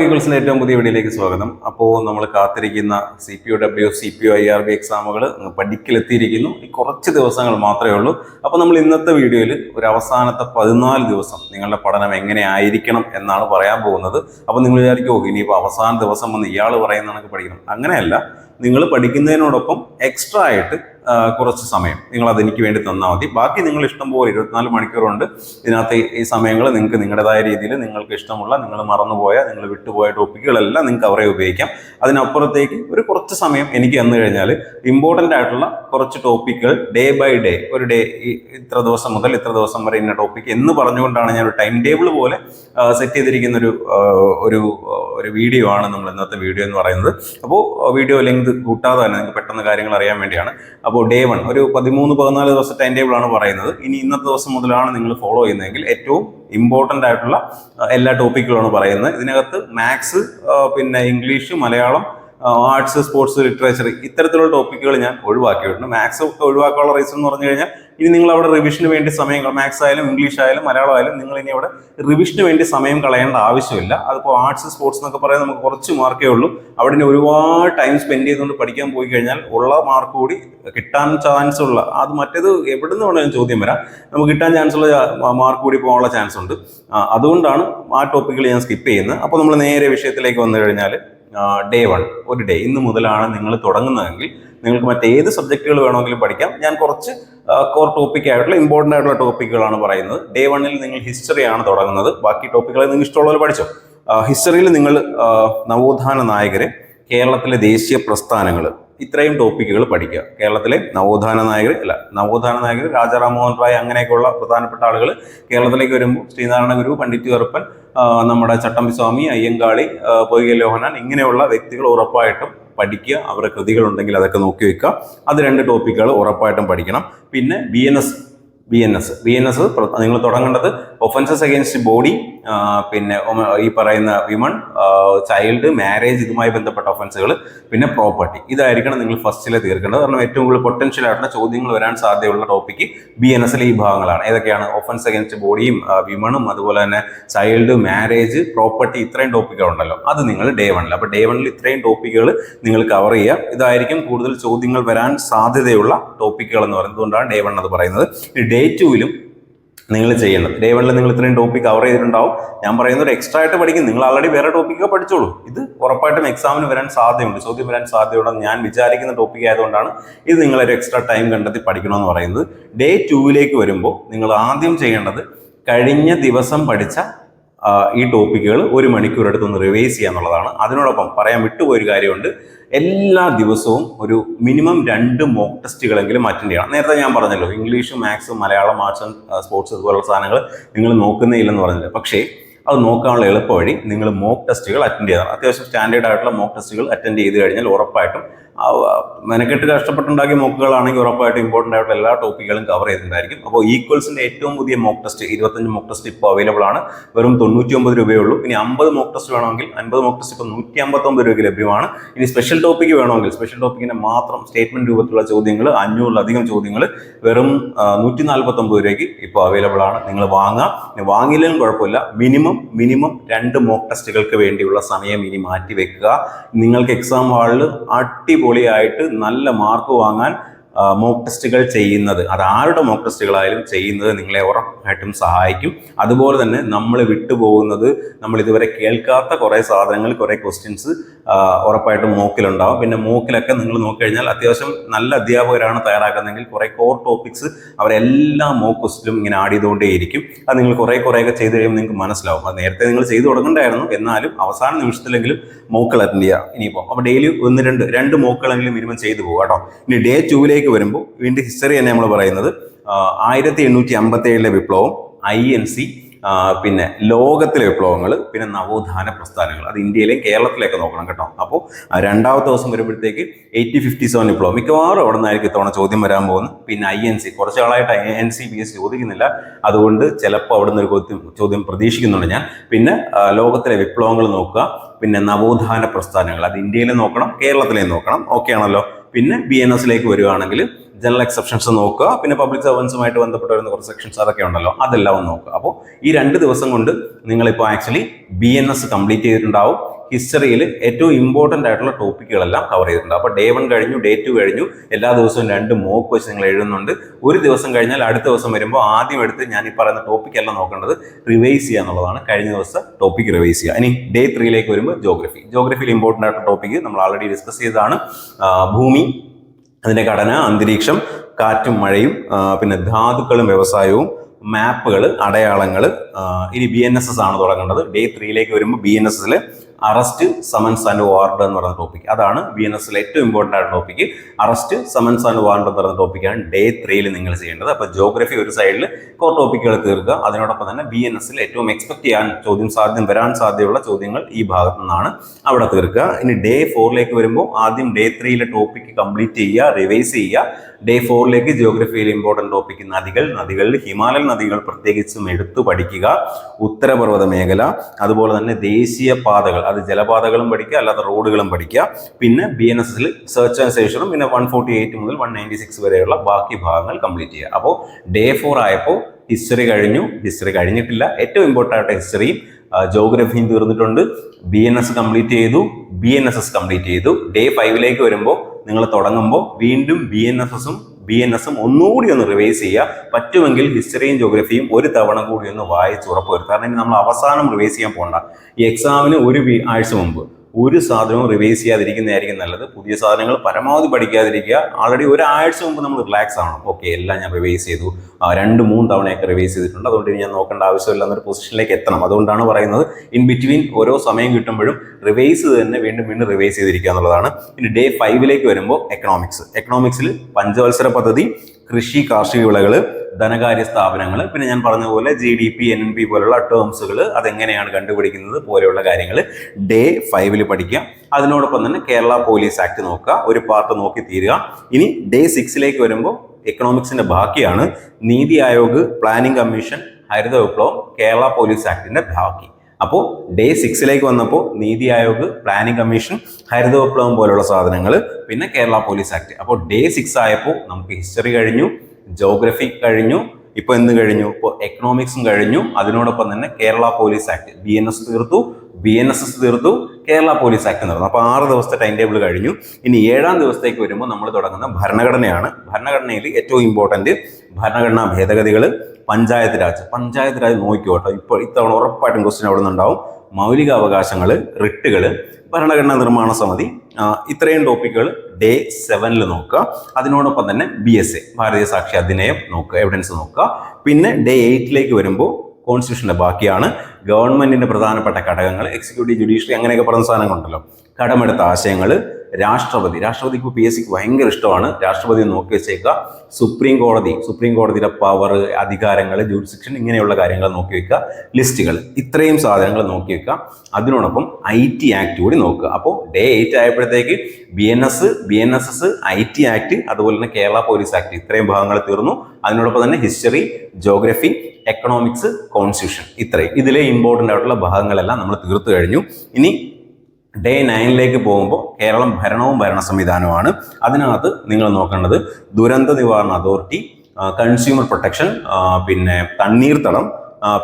ഈഗിൾസിന്റെ ഏറ്റവും പുതിയ വീഡിയോയിലേക്ക് സ്വാഗതം. അപ്പോൾ നമ്മൾ കാത്തിരിക്കുന്ന C P O W C P O I R B എക്സാമുകൾ പഠിക്കലെത്തിയിരിക്കുന്നു. ഈ കുറച്ച് ദിവസങ്ങൾ മാത്രമേ ഉള്ളൂ. അപ്പോൾ നമ്മൾ ഇന്നത്തെ വീഡിയോയിൽ ഒരു അവസാനത്തെ പതിനാല് ദിവസം നിങ്ങളുടെ പഠനം എങ്ങനെ ആയിരിക്കണം എന്നാണ് പറയാൻ പോകുന്നത്. അപ്പോൾ നിങ്ങൾ വിചാരിക്കുമോ ഇനിയിപ്പോൾ അവസാന ദിവസം വന്ന് ഇയാൾ പറയുന്ന കണക്ക് പഠിക്കണം. അങ്ങനെയല്ല. നിങ്ങൾ പഠിക്കുന്നതിനോടൊപ്പം എക്സ്ട്രാ ആയിട്ട് കുറച്ച് സമയം. നിങ്ങൾ അതെനിക്ക് വേണ്ടി തന്നാൽ മതി. ബാക്കി നിങ്ങൾ ഇഷ്ടം പോലെ ഇരുപത്തിനാല് മണിക്കൂറുണ്ട്. ഇതിനകത്ത് ഈ- സമയങ്ങൾ നിങ്ങൾക്ക് നിങ്ങളുടേതായ രീതിയിൽ നിങ്ങൾക്ക് ഇഷ്ടമുള്ള നിങ്ങൾ മറന്നുപോയ നിങ്ങൾ വിട്ടുപോയ ടോപ്പിക്കുകളെല്ലാം നിങ്ങൾക്ക് അവരെ ഉപയോഗിക്കാം. അതിനപ്പുറത്തേക്ക് ഒരു കുറച്ച് സമയം എനിക്ക് തന്നു കഴിഞ്ഞാൽ ഇമ്പോർട്ടന്റ് ആയിട്ടുള്ള കുറച്ച് ടോപ്പിക്കുകൾ ഡേ ബൈ ഡേ ഒരു ഡേ ഇത്ര ദിവസം മുതൽ ഇത്ര ദിവസം വരെ ഇന്ന ടോപ്പിക് എന്ന് പറഞ്ഞുകൊണ്ടാണ് ഞാൻ ഒരു ടൈം ടേബിൾ പോലെ സെറ്റ് ചെയ്തിരിക്കുന്ന ഒരു ഒരു ഒരു വീഡിയോ ആണ് നമ്മൾ ഇന്നത്തെ വീഡിയോ എന്ന് പറയുന്നത്. അപ്പോൾ വീഡിയോ ലെങ്ത് കൂട്ടാതെ തന്നെ നിങ്ങൾക്ക് പെട്ടെന്ന് കാര്യങ്ങൾ അറിയാൻ വേണ്ടിയാണ്. അപ്പോൾ ഡേ വൺ ഒരു പതിമൂന്ന് പതിനാല് ദിവസം ടൈം ടേബിൾ ആണ് പറയുന്നത്. ഇനി ഇന്നത്തെ ദിവസം മുതലാണ് നിങ്ങൾ ഫോളോ ചെയ്യുന്നതെങ്കിൽ ഏറ്റവും ഇമ്പോർട്ടന്റ് ആയിട്ടുള്ള എല്ലാ ടോപ്പിക്കുകളാണ് പറയുന്നത്. ഇതിനകത്ത് മാത്സ് പിന്നെ English Malayalam arts sports literature ഇത്തരത്തിലുള്ള ടോപ്പിക്കുകൾ ഞാൻ ഒഴിവാക്കിയിട്ടുണ്ട്. മാത്സ് ഒഴിവാക്കാനുള്ള റീസൺ എന്ന് പറഞ്ഞു കഴിഞ്ഞാൽ ഇനി നിങ്ങൾ അവിടെ റിവിഷന് വേണ്ടി സമയം മാത്സ് ആയാലും ഇംഗ്ലീഷ് ആയാലും മലയാളം ആയാലും നിങ്ങൾ ഇനി അവിടെ റിവിഷന് വേണ്ടി സമയം കളയേണ്ട ആവശ്യമില്ല. അതിപ്പോൾ ആർട്സ് സ്പോർട്സ് എന്നൊക്കെ പറയാൻ നമുക്ക് കുറച്ച് മാർക്കേ ഉള്ളൂ. അവിടെ ഒരുപാട് ടൈം സ്പെൻഡ് ചെയ്തുകൊണ്ട് പഠിക്കാൻ പോയി കഴിഞ്ഞാൽ ഉള്ള മാർക്ക് കൂടി കിട്ടാൻ ചാൻസ് ഉള്ള അത് മറ്റേത് എവിടെ നിന്ന് വേണമെങ്കിലും ചോദ്യം വരാം. നമുക്ക് കിട്ടാൻ ചാൻസ് ഉള്ള മാർക്ക് കൂടി പോകാനുള്ള ചാൻസ് ഉണ്ട്. അതുകൊണ്ടാണ് ആ ടോപ്പിക്കിൽ ഞാൻ സ്കിപ്പ് ചെയ്യുന്നത്. അപ്പോൾ നമ്മൾ നേരെ വിഷയത്തിലേക്ക് വന്നു കഴിഞ്ഞാൽ ഡേ വൺ ഒരു ഡേ ഇന്ന് മുതലാണ് നിങ്ങൾ തുടങ്ങുന്നതെങ്കിൽ നിങ്ങൾക്ക് മറ്റേത് സബ്ജക്റ്റുകൾ വേണമെങ്കിലും പഠിക്കാം. ഞാൻ കുറച്ച് കോർ ടോപ്പിക് ആയിട്ടുള്ള ഇമ്പോർട്ടന്റ് ആയിട്ടുള്ള ടോപ്പിക്കുകളാണ് പറയുന്നത്. ഡേ വണ്ണിൽ നിങ്ങൾ ഹിസ്റ്ററിയാണ് തുടങ്ങുന്നത്. ബാക്കി ടോപ്പിക്കുകളെ നിങ്ങൾ ഇഷ്ടമുള്ളവർ പഠിച്ചോ. ഹിസ്റ്ററിയിൽ നിങ്ങൾ നവോത്ഥാന നായകരെ കേരളത്തിലെ ദേശീയ പ്രസ്ഥാനങ്ങൾ ഇത്രയും ടോപ്പിക്കുകൾ പഠിക്കുക. കേരളത്തിലെ നവോത്ഥാന നായകർ അല്ല നവോത്ഥാന നായകർ രാജാറാം മോഹൻ റായ് അങ്ങനെയൊക്കെയുള്ള പ്രധാനപ്പെട്ട ആളുകൾ കേരളത്തിലേക്ക് വരുമ്പോൾ ശ്രീനാരായണ ഗുരു പണ്ഡിറ്റ് കറുപ്പൻ നമ്മുടെ ചട്ടമ്പി സ്വാമി അയ്യങ്കാളി പൊയ്യ ലോഹനാൻ ഇങ്ങനെയുള്ള വ്യക്തികൾ ഉറപ്പായിട്ടും പഠിക്കുക അവരുടെ കൃതികൾ ഉണ്ടെങ്കിൽ അതൊക്കെ നോക്കി വെക്കുക. അത് രണ്ട് ടോപ്പിക്കുകൾ ഉറപ്പായിട്ടും പഠിക്കണം. പിന്നെ B N S B N S B N S നിങ്ങൾ തുടങ്ങേണ്ടത് ഒഫൻസസ് അഗേൻസ്റ്റ് ബോഡി പിന്നെ ഈ പറയുന്ന വിമൺ ചൈൽഡ് മാരേജ് ഇതുമായി ബന്ധപ്പെട്ട ഒഫൻസുകൾ പിന്നെ പ്രോപ്പർട്ടി ഇതായിരിക്കണം നിങ്ങൾ ഫസ്റ്റിലെ തീർക്കേണ്ടത്. കാരണം ഏറ്റവും കൂടുതൽ പൊട്ടൻഷ്യൽ ആയിട്ടുള്ള ചോദ്യങ്ങൾ വരാൻ സാധ്യതയുള്ള ടോപ്പിക്ക് ബി എൻ എസിലെ ഈ ഭാഗങ്ങളാണ്. ഏതൊക്കെയാണ് ഒഫൻസ് അഗേൻസ്റ്റ് ബോഡിയും വിമണും അതുപോലെ തന്നെ ചൈൽഡ് മാരേജ് പ്രോപ്പർട്ടി ഇത്രയും ടോപ്പിക്കുകൾ ഉണ്ടല്ലോ. അത് നിങ്ങൾ ഡേ വണ്ണിൽ അപ്പോൾ ഡേ വണ്ണിൽ ഇത്രയും ടോപ്പിക്കുകൾ നിങ്ങൾ കവർ ചെയ്യുക. ഇതായിരിക്കും കൂടുതൽ ചോദ്യങ്ങൾ വരാൻ സാധ്യതയുള്ള ടോപ്പിക്കുകൾ എന്ന് പറയുന്നത്. അതുകൊണ്ടാണ് ഡേ വൺ അത് പറയുന്നത്? ഡേ ടുവിലും നിങ്ങൾ ചെയ്യേണ്ടത് ഡേ വണ്ണിൽ നിങ്ങൾ ഇത്രയും ടോപ്പിക് കവർ ചെയ്തിട്ടുണ്ടാവും. ഞാൻ പറയുന്ന ഒരു എക്സ്ട്രാ ആയിട്ട് പഠിക്കും. നിങ്ങൾ ആൾറെഡി വേറെ ടോപ്പിക്കൊക്കെ പഠിച്ചോളൂ. ഇത് ഉറപ്പായിട്ടും എക്സാമിന് വരാൻ സാധ്യതയുണ്ട്. ചോദ്യം വരാൻ സാധ്യതയുണ്ടെന്ന് ഞാൻ വിചാരിക്കുന്ന ടോപ്പിക് ആയതുകൊണ്ടാണ് ഇത് നിങ്ങളൊരു എക്സ്ട്രാ ടൈം കണ്ടെത്തി പഠിക്കണമെന്ന് പറയുന്നത്. ഡേ ടൂവിലേക്ക് വരുമ്പോൾ നിങ്ങൾ ആദ്യം ചെയ്യേണ്ടത് കഴിഞ്ഞ ദിവസം പഠിച്ച ഈ ടോപ്പിക്കുകൾ ഒരു മണിക്കൂർ ഒന്ന് റിവൈസ് ചെയ്യുക എന്നുള്ളതാണ്. അതിനോടൊപ്പം പറയാൻ വിട്ടുപോയൊരു കാര്യമുണ്ട്. എല്ലാ ദിവസവും ഒരു മിനിമം രണ്ട് മോക്ക് ടെസ്റ്റുകളെങ്കിലും അറ്റൻഡ് ചെയ്യണം. നേരത്തെ ഞാൻ പറഞ്ഞല്ലോ English maths Malayalam arts and sports ഇതുപോലുള്ള സാധനങ്ങൾ നിങ്ങൾ നോക്കുന്നേ ഇല്ലെന്ന് പറഞ്ഞില്ല. പക്ഷേ അത് നോക്കാനുള്ള എളുപ്പ വഴി നിങ്ങൾ മോക്ക് ടെസ്റ്റുകൾ അറ്റൻഡ് ചെയ്യണം. അത്യാവശ്യം സ്റ്റാൻഡേർഡ് ആയിട്ടുള്ള മോക്ക് ടെസ്റ്റുകൾ അറ്റൻഡ് ചെയ്ത് കഴിഞ്ഞാൽ ഉറപ്പായിട്ടും മെനക്കെട്ട് കഷ്ടപ്പെട്ടുണ്ടാക്കിയ മോക്കുകളാണെങ്കിൽ ഉറപ്പായിട്ടും ഇമ്പോർട്ടന്റ് ആയിട്ടുള്ള എല്ലാ ടോപ്പിക്കുകളും കവർ ചെയ്തിട്ടുണ്ടായിരിക്കും. അപ്പോൾ ഈക്വൽസിന്റെ ഏറ്റവും പുതിയ മോക്ക് ടെസ്റ്റ് ഇരുപത്തഞ്ച് മോക്ക് ടെസ്റ്റ് ഇപ്പോൾ അവൈലബിൾ ആണ്. വെറും തൊണ്ണൂറ്റി ഒമ്പത് രൂപയേ ഉള്ളൂ. ഇനി അമ്പത് മോക്ക് ടെസ്റ്റ് വേണമെങ്കിൽ അൻപത് മോക്ക് ടെസ്റ്റ് ഇപ്പോൾ നൂറ്റി അമ്പത്തൊമ്പത് രൂപയ്ക്ക് ലഭ്യമാണ്. ഇനി സ്പെഷ്യൽ ടോപ്പിക്ക് വേണമെങ്കിൽ സ്പെഷ്യൽ ടോപ്പിക്കിന്റെ മാത്രം സ്റ്റേറ്റ്മെന്റ് രൂപത്തിലുള്ള ചോദ്യങ്ങൾ അഞ്ഞൂറിലധികം ചോദ്യങ്ങൾ വെറും നൂറ്റി നാൽപ്പത്തൊമ്പത് രൂപയ്ക്ക് ഇപ്പോൾ അവൈലബിൾ ആണ്. നിങ്ങൾ വാങ്ങാം. ഇനി കുഴപ്പമില്ല. മിനിമം മിനിമം രണ്ട് മോക്ക് ടെസ്റ്റുകൾക്ക് വേണ്ടിയുള്ള സമയം ഇനി മാറ്റി വെക്കുക നിങ്ങൾക്ക് എക്സാം ഹാളിൽ അടിപൊളിയായിട്ട് നല്ല മാർക്ക് വാങ്ങാൻ മോക്ക് ടെസ്റ്റുകൾ ചെയ്യുന്നത്. അത് ആരുടെ മോക്ക് ടെസ്റ്റുകളായാലും ചെയ്യുന്നത് നിങ്ങളെ ഉറപ്പായിട്ടും സഹായിക്കും. അതുപോലെ തന്നെ നമ്മൾ വിട്ടുപോകുന്നത് നമ്മൾ ഇതുവരെ കേൾക്കാത്ത കുറേ സാധനങ്ങൾ കുറേ ക്വസ്റ്റ്യൻസ് ഉറപ്പായിട്ടും മോക്കിലുണ്ടാവും പിന്നെ മോക്കിലൊക്കെ നിങ്ങൾ നോക്കിക്കഴിഞ്ഞാൽ അത്യാവശ്യം നല്ല അധ്യാപകരാണ് തയ്യാറാക്കുന്നതെങ്കിൽ കുറേ കോർ ടോപ്പിക്സ് അവരെല്ലാ മോക്ക് ക്വസ്റ്റിലും ഇങ്ങനെ ആഡ് ചെയ്തുകൊണ്ടേയിരിക്കും. അത് നിങ്ങൾ കുറേ കുറേയൊക്കെ ചെയ്ത് കഴിയുമ്പോൾ നിങ്ങൾക്ക് മനസ്സിലാവും. അത് നേരത്തെ നിങ്ങൾ ചെയ്തു തുടങ്ങണ്ടായിരുന്നു. എന്നാലും അവസാന നിമിഷത്തിലെങ്കിലും മോക്കുകൾ അറ്റൻഡ് ചെയ്യുക. ഇനിയിപ്പോൾ അപ്പോൾ ഡെയിലി ഒന്ന് രണ്ട് രണ്ട് മോക്കുകളെങ്കിലും മിനിമം ചെയ്തു പോകും കേട്ടോ. ഇനി ഡേ ടൂവിലേക്ക് വരുമ്പോൾ വീണ്ടും ഹിസ്റ്ററി തന്നെ നമ്മൾ പറയുന്നത് ആയിരത്തി എണ്ണൂറ്റി അമ്പത്തി ഏഴിലെ വിപ്ലവം ഐ എൻ സി പിന്നെ ലോകത്തിലെ വിപ്ലവങ്ങൾ പിന്നെ നവോത്ഥാന പ്രസ്ഥാനങ്ങൾ അത് ഇന്ത്യയിലെയും കേരളത്തിലേക്ക് നോക്കണം കേട്ടോ. അപ്പോൾ രണ്ടാമത്തെ ദിവസം വരുമ്പോഴത്തേക്ക് എയ്റ്റി ഫിഫ്റ്റി സെവൻ വിപ്ലവം. മിക്കവാറും അവിടെ നിന്നായിരിക്കും ഇത്തവണ ചോദ്യം വരാൻ പോകുന്നത്. പിന്നെ ഐ എൻ സി കുറച്ച് ആളായിട്ട് I N C B S ചോദിക്കുന്നില്ല. അതുകൊണ്ട് ചിലപ്പോൾ അവിടെ നിന്ന് ഒരു ചോദ്യം ചോദ്യം പ്രതീക്ഷിക്കുന്നുണ്ട് ഞാൻ. പിന്നെ ലോകത്തിലെ വിപ്ലവങ്ങൾ നോക്കുക. പിന്നെ നവോത്ഥാന പ്രസ്ഥാനങ്ങൾ. അത് ഇന്ത്യയിലെ നോക്കണം കേരളത്തിലെയും നോക്കണം. ഓക്കെ ആണല്ലോ? പിന്നെ ബി എൻ എസിലേക്ക് വരുവാണെങ്കിൽ ജനറൽ എക്സെപ്ഷൻസ് നോക്കുക. പിന്നെ പബ്ലിക് സർവൻസുമായിട്ട് ബന്ധപ്പെട്ട വരുന്ന കുറച്ച് സെക്ഷൻസ് അതൊക്കെ ഉണ്ടല്ലോ. അതെല്ലാം ഒന്ന് നോക്കുക. അപ്പോൾ ഈ രണ്ട് ദിവസം കൊണ്ട് നിങ്ങളിപ്പോൾ actually B N S complete ചെയ്തിട്ടുണ്ടാവും. ഹിസ്റ്ററിയിൽ ഏറ്റവും ഇമ്പോർട്ടന്റ് ആയിട്ടുള്ള ടോപ്പിക്കുകളെല്ലാം കവർ ചെയ്തിട്ടുണ്ട്. അപ്പോൾ ഡേ വൺ കഴിഞ്ഞു ഡേ ടു കഴിഞ്ഞു എല്ലാ ദിവസവും രണ്ട് മോക്ക് വെച്ച് എഴുതുന്നുണ്ട്. ഒരു ദിവസം കഴിഞ്ഞാൽ അടുത്ത ദിവസം വരുമ്പോൾ ആദ്യം എടുത്ത് ഞാൻ ഈ പറയുന്ന ടോപ്പിക് എല്ലാം നോക്കേണ്ടത് റിവൈസ് ചെയ്യുക എന്നുള്ളതാണ്. കഴിഞ്ഞ ദിവസം ടോപ്പിക് റിവൈസ് ചെയ്യുക. ഇനി ഡേ ത്രീയിലേക്ക് വരുമ്പോൾ ജോഗ്രഫി ജോഗ്രഫിയിൽ ഇമ്പോർട്ടന്റ് ആയിട്ടുള്ള ടോപ്പിക് നമ്മൾ ആൾറെഡി ഡിസ്കസ് ചെയ്തതാണ്. ഭൂമി അതിന്റെ ഘടന അന്തരീക്ഷം കാറ്റും മഴയും പിന്നെ ധാതുക്കളും വ്യവസായവും മാപ്പുകൾ അടയാളങ്ങൾ ഇനി ബി എൻ എസ് എസ് ആണ് തുടങ്ങേണ്ടത്. ഡേ ത്രീയിലേക്ക് വരുമ്പോൾ ബി എൻ എസ് എസിൽ അറസ്റ്റ് സമൻസ് ആൻഡ് വാറണ്ട് എന്ന് പറയുന്ന ടോപ്പിക് അതാണ് ബി എൻ എസിലെ ഏറ്റവും ഇമ്പോർട്ടന്റ് ആയ topic arrest summons and warrant എന്ന് പറയുന്ന ടോപ്പിക്കാണ് ഡേ ത്രീയിൽ നിങ്ങൾ ചെയ്യേണ്ടത്. അപ്പോൾ ജോഗ്രഫി ഒരു സൈഡിൽ കോർ ടോപ്പിക്കുകൾ തീർക്കുക. അതിനോടൊപ്പം തന്നെ ബി എൻ എസിൽ ഏറ്റവും എക്സ്പെക്ട് ചെയ്യാൻ ചോദ്യം സാധ്യം വരാൻ സാധ്യതയുള്ള ചോദ്യങ്ങൾ ഈ ഭാഗത്തു നിന്നാണ് അവിടെ തീർക്കുക. ഇനി ഡേ ഫോറിലേക്ക് വരുമ്പോൾ ആദ്യം ഡേ ത്രീയിലെ ടോപ്പിക് കംപ്ലീറ്റ് ചെയ്യുക റിവൈസ് ചെയ്യുക. ഡേ ഫോറിലേക്ക് ജിയോഗ്രഫിയിൽ ഇമ്പോർട്ടന്റ് ടോപ്പിക് നദികൾ നദികളിൽ ഹിമാലയൻ നദികൾ പ്രത്യേകിച്ചും എടുത്തു പഠിക്കുക. ഉത്തരപർവത മേഖല അതുപോലെ തന്നെ ദേശീയ പാതകൾ. അത് ജലപാതകളും പഠിക്കുക അല്ലാതെ റോഡുകളും പഠിക്കുക. പിന്നെ ബി എൻ എസ് എസിൽ സെർച്ച് ആൻഡ് സേഷനും പിന്നെ വൺ ഫോർട്ടി എയ്റ്റ് മുതൽ വൺ നയന്റി സിക്സ് വരെയുള്ള ബാക്കി ഭാഗങ്ങൾ കംപ്ലീറ്റ് ചെയ്യുക. അപ്പോൾ ഡേ ഫോർ ആയപ്പോൾ ഹിസ്റ്ററി കഴിഞ്ഞു. ഹിസ്റ്ററി കഴിഞ്ഞിട്ടില്ല. ഏറ്റവും ഇമ്പോർട്ടന്റ് ആയിട്ട് ഹിസ്റ്ററിയും ജോഗ്രഫിയും തീർന്നിട്ടുണ്ട്. ബി എൻ എസ് കംപ്ലീറ്റ് ചെയ്തു. B N S S complete ചെയ്തു ഡേ ഫൈവിലേക്ക് വരുമ്പോൾ നിങ്ങൾ തുടങ്ങുമ്പോൾ വീണ്ടും ബി എൻ എസ് എസും ബി എൻ എസും ഒന്നുകൂടി ഒന്ന് റിവൈസ് ചെയ്യുക പറ്റുമെങ്കിൽ ഹിസ്റ്ററിയും ജോഗ്രഫിയും ഒരു തവണ കൂടി ഒന്ന് വായിച്ച് ഉറപ്പുവരുത്തുക കാരണം ഇനി നമ്മൾ അവസാനം റിവൈസ് ചെയ്യാൻ പോകണ്ട ഈ എക്സാമിന് ഒരു ആഴ്ച മുമ്പ്. ഒരു സാധനവും റിവൈസ് ചെയ്യാതിരിക്കുന്നതായിരിക്കും നല്ലത്. പുതിയ സാധനങ്ങൾ പരമാവധി പഠിക്കാതിരിക്കുക. ആൾറെഡി ഒരാഴ്ച മുമ്പ് നമ്മൾ റിലാക്സ് ആവണം. ഓക്കെ എല്ലാം ഞാൻ റിവൈസ് ചെയ്തു. രണ്ട് മൂന്ന് തവണയൊക്കെ റിവൈസ് ചെയ്തിട്ടുണ്ട്. അതുകൊണ്ട് ഇനി ഞാൻ നോക്കേണ്ട ആവശ്യമില്ല എന്നൊരു പൊസിഷനിലേക്ക് എത്തണം. അതുകൊണ്ടാണ് പറയുന്നത് ഇൻ ബിറ്റ്വീൻ ഓരോ സമയം കിട്ടുമ്പോഴും റിവൈസ് തന്നെ വീണ്ടും വീണ്ടും റിവൈസ് ചെയ്തിരിക്കുക എന്നുള്ളതാണ്. ഇനി ഡേ ഫൈവിലേക്ക് വരുമ്പോൾ എക്കണോമിക്സ് എക്കണോമിക്സിൽ പഞ്ചവത്സര പദ്ധതി കൃഷി കാർഷിക വിളകൾ ധനകാര്യ സ്ഥാപനങ്ങൾ പിന്നെ ഞാൻ പറഞ്ഞ പോലെ G D P N P പോലുള്ള ടേംസുകൾ അതെങ്ങനെയാണ് കണ്ടുപിടിക്കുന്നത് പോലെയുള്ള കാര്യങ്ങൾ ഡേ ഫൈവിൽ പഠിക്കുക അതിനോടൊപ്പം തന്നെ കേരള പോലീസ് ആക്ട് നോക്കുക ഒരു പാർട്ട് നോക്കി തീരുക. ഇനി ഡേ സിക്സിലേക്ക് വരുമ്പോൾ എക്കണോമിക്സിന്റെ ബാക്കിയാണ്. നീതി ആയോഗ് പ്ലാനിംഗ് കമ്മീഷൻ ഹരിത വിപ്ലവം കേരള പോലീസ് ആക്ടിന്റെ ബാക്കി. അപ്പോൾ ഡേ സിക്സിലേക്ക് വന്നപ്പോൾ നീതി ആയോഗ് പ്ലാനിംഗ് കമ്മീഷൻ ഹരിത വിപ്ലവം പോലുള്ള സാധനങ്ങൾ പിന്നെ കേരള പോലീസ് ആക്ട് അപ്പോൾ ഡേ സിക്സ് ആയപ്പോൾ നമുക്ക് ഹിസ്റ്ററി കഴിഞ്ഞു. ജോഗ്രഫി കഴിഞ്ഞു ഇപ്പൊ എന്ത് കഴിഞ്ഞു? ഇപ്പോൾ എക്കണോമിക്സും കഴിഞ്ഞു. അതിനോടൊപ്പം തന്നെ Kerala police act B N S തീർത്തു. ബി എൻ എസ് എസ് തീർത്തു. കേരള പോലീസ് ആക്ട് നടന്നു അപ്പോൾ ആറ് ദിവസത്തെ ടൈം ടേബിൾ കഴിഞ്ഞു. ഇനി ഏഴാം ദിവസത്തേക്ക് വരുമ്പോൾ നമ്മൾ തുടങ്ങുന്ന ഭരണഘടനയാണ്. ഭരണഘടനയിൽ ഏറ്റവും ഇമ്പോർട്ടന്റ് ഭരണഘടനാ ഭേദഗതികൾ പഞ്ചായത്ത് രാജ് പഞ്ചായത്ത് രാജ് നോക്കിയോട്ടോ ഇപ്പോൾ ഇത്തവണ ഉറപ്പായിട്ടും ക്വസ്റ്റ്യൻ അവിടെ നിന്നുണ്ടാവും. മൗലിക അവകാശങ്ങൾ റിട്ടുകൾ ഭരണഘടനാ നിർമ്മാണ സമിതി ഇത്രയും ടോപ്പിക്കുകൾ ഡേ സെവനിൽ നോക്കുക. അതിനോടൊപ്പം തന്നെ ബി എസ് എ ഭാരതീയ സാക്ഷി അധിനയം നോക്കുക എവിഡൻസ് നോക്കുക. പിന്നെ ഡേ എയ്റ്റിലേക്ക് വരുമ്പോൾ കോൺസ്റ്റിറ്റ്യൂഷന്റെ ബാക്കിയാണ് ഗവൺമെന്റിന്റെ പ്രധാനപ്പെട്ട ഘടകങ്ങൾ എക്സിക്യൂട്ടീവ് ജുഡീഷ്യറി അങ്ങനെയൊക്കെ പറഞ്ഞ സാധനങ്ങളുണ്ടല്ലോ. കടമെടുത്ത ആശയങ്ങൾ രാഷ്ട്രപതി. രാഷ്ട്രപതിക്ക് പി എസ് സിക്ക് ഭയങ്കര ഇഷ്ടമാണ്. രാഷ്ട്രപതി നോക്കി വെച്ചേക്കുക. സുപ്രീം കോടതി സുപ്രീം കോടതിയുടെ പവർ അധികാരങ്ങൾ ജുഡിസിക്ഷൻ ഇങ്ങനെയുള്ള കാര്യങ്ങൾ നോക്കി വെക്കുക. ലിസ്റ്റുകൾ ഇത്രയും സാധനങ്ങൾ നോക്കി വെക്കുക. അതിനോടൊപ്പം ഐ ടി ആക്ട് കൂടി നോക്കുക. അപ്പോൾ ഡേ എയ്റ്റ് ആയപ്പോഴത്തേക്ക് B N S B N S S I T act അതുപോലെ തന്നെ കേരള പോലീസ് ആക്ട് ഇത്രയും ഭാഗങ്ങൾ തീർന്നു. അതിനോടൊപ്പം തന്നെ ഹിസ്റ്ററി ജോഗ്രഫി എക്കണോമിക്സ് കോൺസ്റ്റിറ്റ്യൂഷൻ ഇത്രയും. ഇതിലെ ഇമ്പോർട്ടന്റ് ആയിട്ടുള്ള ഭാഗങ്ങളെല്ലാം നമ്മൾ തീർത്തു കഴിഞ്ഞു. ഇനി ഡേ നയനിലേക്ക് പോകുമ്പോൾ കേരളം ഭരണവും ഭരണ സംവിധാനവുമാണ്. അതിനകത്ത് നിങ്ങൾ നോക്കേണ്ടത് ദുരന്ത നിവാരണ അതോറിറ്റി കൺസ്യൂമർ പ്രൊട്ടക്ഷൻ പിന്നെ തണ്ണീർത്തടം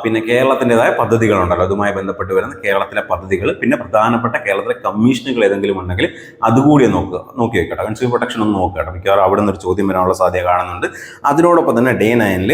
പിന്നെ കേരളത്തിന്റെതായ പദ്ധതികളുണ്ടല്ലോ. അതുമായി ബന്ധപ്പെട്ട് വരുന്ന കേരളത്തിലെ പദ്ധതികൾ പിന്നെ പ്രധാനപ്പെട്ട കേരളത്തിലെ കമ്മീഷനുകൾ ഏതെങ്കിലും ഉണ്ടെങ്കിൽ അതുകൂടി നോക്കുക നോക്കി വെക്കട്ടെ. കൺസ്യൂമർ പ്രൊട്ടക്ഷൻ ഒന്ന് നോക്കുക കേട്ടോ. മിക്കവാറും അവിടെ നിന്നൊരു ചോദ്യം വരാനുള്ള സാധ്യത കാണുന്നുണ്ട്. അതിനോടൊപ്പം തന്നെ ഡേ നയനിൽ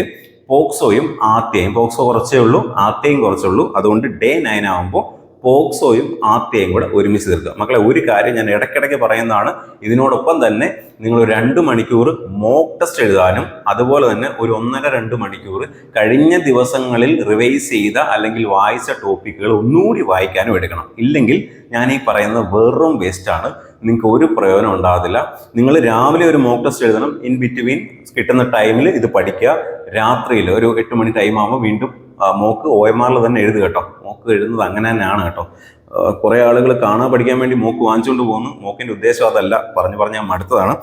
പോക്സോയും ആർട്ടിയും പോക്സോ കുറച്ചേ ഉള്ളൂ ആർട്ടിയും കുറച്ചേ ഉള്ളൂ. അതുകൊണ്ട് ഡേ നയൻ ആകുമ്പോൾ പോക്സോയും ആപ്തയും കൂടെ ഒരുമിച്ച് തീർക്കുക. മക്കളെ ഒരു കാര്യം ഞാൻ ഇടയ്ക്കിടയ്ക്ക് പറയുന്നതാണ്. ഇതിനോടൊപ്പം തന്നെ നിങ്ങൾ രണ്ട് മണിക്കൂർ മോക്ക് ടെസ്റ്റ് എഴുതാനും അതുപോലെ തന്നെ ഒരു ഒന്നര രണ്ട് മണിക്കൂർ കഴിഞ്ഞ ദിവസങ്ങളിൽ റിവൈസ് ചെയ്ത അല്ലെങ്കിൽ വായിച്ച ടോപ്പിക്കുകൾ ഒന്നുകൂടി വായിക്കാനും എടുക്കണം. ഇല്ലെങ്കിൽ ഞാൻ ഈ പറയുന്നത് വെറും വേസ്റ്റാണ് നിങ്ങൾക്ക് ഒരു പ്രയോജനം ഉണ്ടാകത്തില്ല. നിങ്ങൾ രാവിലെ ഒരു മോക്ക് ടെസ്റ്റ് എഴുതണം. ഇൻ ബിറ്റ്വീൻ കിട്ടുന്ന ടൈമിൽ ഇത് പഠിക്കുക. രാത്രിയിൽ ഒരു എട്ട് മണി ടൈം ആകുമ്പോൾ വീണ്ടും മോക്ക് ഒ എം ആറിൽ തന്നെ എഴുതുക കേട്ടോ. മോക്ക് എഴുതുന്നത് അങ്ങനെ തന്നെയാണ് കേട്ടോ. കുറേ ആളുകൾ കാണാൻ പഠിക്കാൻ വേണ്ടി മോക്ക് വാങ്ങിച്ചുകൊണ്ട് പോകുന്നു. മോക്കിന്റെ ഉദ്ദേശം അതല്ല. പറഞ്ഞു പറഞ്ഞാൽ മടുത്തതാണ്.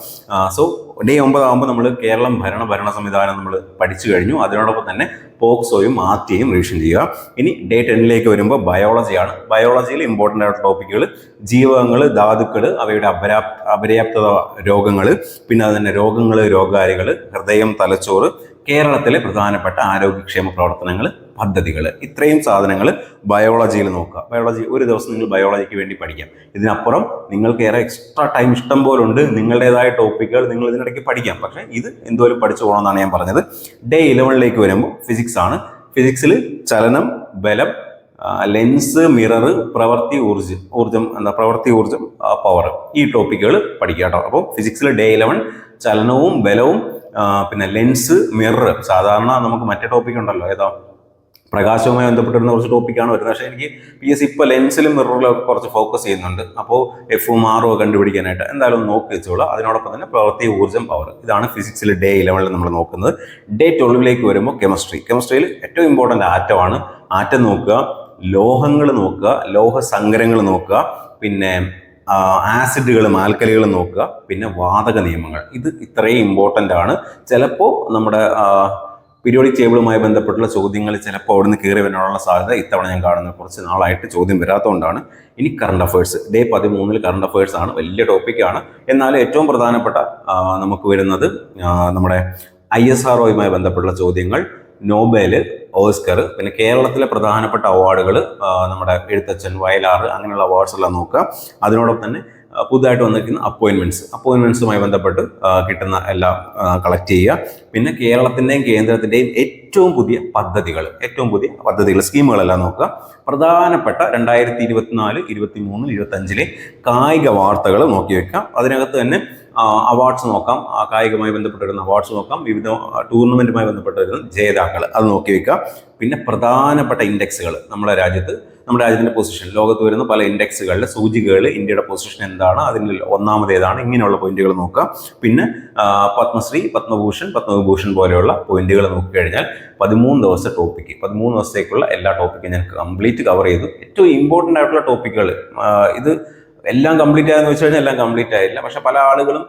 സോ ഡേ ഒമ്പതാകുമ്പോൾ നമ്മൾ കേരളം ഭരണ ഭരണ സംവിധാനം നമ്മൾ പഠിച്ചു കഴിഞ്ഞു. അതിനോടൊപ്പം തന്നെ പോക്സോയും ആർട്ടിയും റിവിഷൻ ചെയ്യുക. ഇനി ഡേ ടെന്നിലേക്ക് വരുമ്പോൾ ബയോളജിയാണ് ബയോളജിയിൽ ഇമ്പോർട്ടന്റ് ആയിട്ടുള്ള ടോപ്പിക്കുകൾ ജീവകങ്ങൾ ധാതുക്കൾ അവയുടെ അപരാ അപര്യാപ്തത രോഗങ്ങൾ പിന്നെ അത് തന്നെ രോഗങ്ങൾ രോഗകാരികൾ ഹൃദയം തലച്ചോറ് കേരളത്തിലെ പ്രധാനപ്പെട്ട ആരോഗ്യക്ഷേമ പ്രവർത്തനങ്ങൾ പദ്ധതികൾ. ഇത്രയും സാധനങ്ങൾ ബയോളജിയിൽ നോക്കുക. ബയോളജി ഒരു ദിവസം നിങ്ങൾ ബയോളജിക്ക് വേണ്ടി പഠിക്കാം. ഇതിനപ്പുറം നിങ്ങൾക്ക് ഏറെ എക്സ്ട്രാ ടൈം ഇഷ്ടം പോലെ ഉണ്ട്. നിങ്ങളുടേതായ ടോപ്പിക്കുകൾ നിങ്ങൾ ഇതിനിടയ്ക്ക് പഠിക്കാം. പക്ഷേ ഇത് എന്തോലും പഠിച്ചു പോകണമെന്നാണ് ഞാൻ പറഞ്ഞത്. ഡേ ഇലവനിലേക്ക് വരുമ്പോൾ ഫിസിക്സ് ആണ്. ഫിസിക്സിൽ ചലനം ബലം ലെൻസ് മിറർ പ്രവൃത്തി ഊർജം ഊർജം എന്താ പ്രവൃത്തി ഊർജം പവർ ഈ ടോപ്പിക്കുകൾ പഠിക്കുക കേട്ടോ. അപ്പോൾ ഫിസിക്സിൽ ഡേ ഇലവൻ ചലനവും ബലവും പിന്നെ ലെൻസ് മിറർ സാധാരണ നമുക്ക് മറ്റേ ടോപ്പിക് ഉണ്ടല്ലോ. ഏതാ? പ്രകാശവുമായി ബന്ധപ്പെട്ടിരുന്ന കുറച്ച് ടോപ്പിക്കാണ് വരുന്നത്. പക്ഷേ എനിക്ക് പി എസ് ഇപ്പോൾ ലെൻസിലും മിററിലും കുറച്ച് ഫോക്കസ് ചെയ്യുന്നുണ്ട്. അപ്പോൾ എഫും ആറും ഒക്കെ കണ്ടുപിടിക്കാനായിട്ട് എന്തായാലും നോക്കി വെച്ചോളാം. അതിനോടൊപ്പം തന്നെ പ്രവൃത്തി ഊർജം പവർ ഇതാണ് ഫിസിക്സിൽ ഡേ ഇലവനിൽ നമ്മൾ നോക്കുന്നത്. ഡേ ട്വൽവിലേക്ക് വരുമ്പോൾ കെമിസ്ട്രി കെമിസ്ട്രിയിൽ ഏറ്റവും ഇമ്പോർട്ടന്റ് ആറ്റമാണ് ആറ്റം നോക്കുക ലോഹങ്ങൾ നോക്കുക ലോഹസങ്കരങ്ങൾ നോക്കുക പിന്നെ ആസിഡുകളും ആൽക്കലികളും നോക്കുക പിന്നെ വാതക നിയമങ്ങൾ. ഇത് ഇത്രയും ഇമ്പോർട്ടന്റ് ആണ്. ചിലപ്പോൾ നമ്മുടെ പീരിയോഡിക് ടേബിളുമായി ബന്ധപ്പെട്ടുള്ള ചോദ്യങ്ങൾ ചിലപ്പോൾ അവിടുന്ന് കയറി വരാനുള്ള സാധ്യത ഇത്തവണ ഞാൻ കാണുന്നത് കുറച്ച് നാളായിട്ട് ചോദ്യം വരാത്തതുകൊണ്ടാണ് ഇനി കറണ്ട് അഫയേഴ്സ് ഡേ പതിമൂന്നിൽ കറണ്ട് അഫയേഴ്സ് ആണ് വലിയ ടോപ്പിക്കാണ് എന്നാൽ ഏറ്റവും പ്രധാനപ്പെട്ട നമുക്ക് വരുന്നത് നമ്മുടെ ഐ എസ് ആർ ഒയുമായി ബന്ധപ്പെട്ടുള്ള ചോദ്യങ്ങൾ. നോബേൽ ഓസ്കർ പിന്നെ കേരളത്തിലെ പ്രധാനപ്പെട്ട അവാർഡുകൾ നമ്മുടെ എഴുത്തച്ഛൻ വയലാറ് അങ്ങനെയുള്ള അവാർഡ്സ് എല്ലാം നോക്കുക. അതിനോടൊപ്പം തന്നെ പുതുതായിട്ട് വന്നിരിക്കുന്ന അപ്പോയിൻമെന്റ്സ് അപ്പോയിൻമെന്റ്സുമായി ബന്ധപ്പെട്ട് കിട്ടുന്ന എല്ലാം കളക്ട് ചെയ്യുക. പിന്നെ കേരളത്തിന്റെയും കേന്ദ്രത്തിന്റെയും ഏറ്റവും പുതിയ പദ്ധതികൾ ഏറ്റവും പുതിയ പദ്ധതികൾ സ്കീമുകളെല്ലാം നോക്കുക. പ്രധാനപ്പെട്ട രണ്ടായിരത്തി ഇരുപത്തിനാല് ഇരുപത്തി മൂന്ന് ഇരുപത്തഞ്ചിലെ കായിക വാർത്തകൾ നോക്കി വെക്കാം അതിനകത്ത് തന്നെ അവാർഡ്സ് നോക്കാം. ആ കായികമായി ബന്ധപ്പെട്ട് വരുന്ന അവാർഡ്സ് നോക്കാം. വിവിധ ടൂർണമെന്റുമായി ബന്ധപ്പെട്ട് വരുന്ന ജേതാക്കൾ അത് നോക്കി വെക്കാം പിന്നെ പ്രധാനപ്പെട്ട ഇൻഡെക്സുകൾ നമ്മുടെ രാജ്യത്ത് നമ്മുടെ രാജ്യത്തിന്റെ പൊസിഷൻ ലോകത്ത് വരുന്ന പല ഇൻഡെക്സുകളിലെ സൂചികകൾ ഇന്ത്യയുടെ പൊസിഷൻ എന്താണ് അതിൽ ഒന്നാമത് ഏതാണ് ഇങ്ങനെയുള്ള പോയിന്റുകൾ നോക്കാം പിന്നെ പത്മശ്രീ പത്മഭൂഷൺ പത്മവിഭൂഷൺ പോലെയുള്ള പോയിന്റുകൾ നോക്കിക്കഴിഞ്ഞാൽ പതിമൂന്ന് ദിവസത്തെ ടോപ്പിക്ക് പതിമൂന്ന് ദിവസത്തേക്കുള്ള എല്ലാ ടോപ്പിക്കും ഞാൻ കംപ്ലീറ്റ് കവർ ചെയ്തു. ഏറ്റവും ഇമ്പോർട്ടന്റ് ആയിട്ടുള്ള ടോപ്പിക്കുകൾ ഇത് എല്ലാം കംപ്ലീറ്റ് ആയെന്ന് വെച്ച് കഴിഞ്ഞാൽ എല്ലാം കംപ്ലീറ്റ് ആയില്ല. പക്ഷെ പല ആളുകളും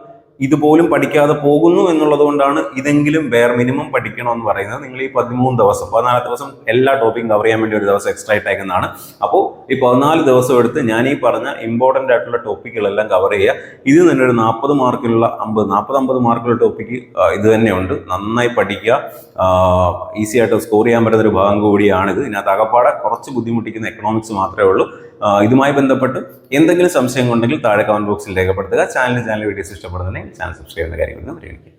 ഇതുപോലും പഠിക്കാതെ പോകുന്നു എന്നുള്ളത് കൊണ്ടാണ് ഇതെങ്കിലും വേർ മിനിമം പഠിക്കണം എന്ന് പറയുന്നത്. നിങ്ങൾ ഈ പതിമൂന്ന് ദിവസം പതിനാല് ദിവസം എല്ലാ ടോപ്പിക്കും കവർ ചെയ്യാൻ വേണ്ടി ഒരു ദിവസം എക്സ്ട്രാ ഇട്ടേക്കുന്നതാണ് അപ്പോൾ ഈ പതിനാല് ദിവസം എടുത്ത് ഞാൻ ഈ പറഞ്ഞ ഇമ്പോർട്ടന്റ് ആയിട്ടുള്ള ടോപ്പിക്കുകളെല്ലാം കവർ ചെയ്യുക. ഇത് തന്നെ ഒരു നാൽപ്പത് മാർക്കിലുള്ള അമ്പത് നാൽപ്പത് അമ്പത് മാർക്കുള്ള ടോപ്പിക്ക് ഇത് തന്നെയുണ്ട് നന്നായി പഠിക്കുക. ഈസി ആയിട്ട് സ്കോർ ചെയ്യാൻ പറ്റുന്ന ഒരു ഭാഗം കൂടിയാണിത് ഇതിനകത്ത് അകപ്പാടെ കുറച്ച് ബുദ്ധിമുട്ടിക്കുന്ന എക്കണോമിക്സ് മാത്രമേ ഉള്ളൂ. ഇതുമായി ബന്ധപ്പെട്ട് എന്തെങ്കിലും സംശയം ഉണ്ടെങ്കിൽ താഴെ കമന്റ് ബോക്സിൽ രേഖപ്പെടുത്തുക. ചാനൽ ചാനൽ വീഡിയോസ് ഇഷ്ടപ്പെടുന്നുണ്ടെങ്കിൽ ചാനൽ സബ്സ്ക്രൈബ് ചെയ്യുന്ന കാര്യങ്ങളൊന്നും പരിഗണിക്കുക.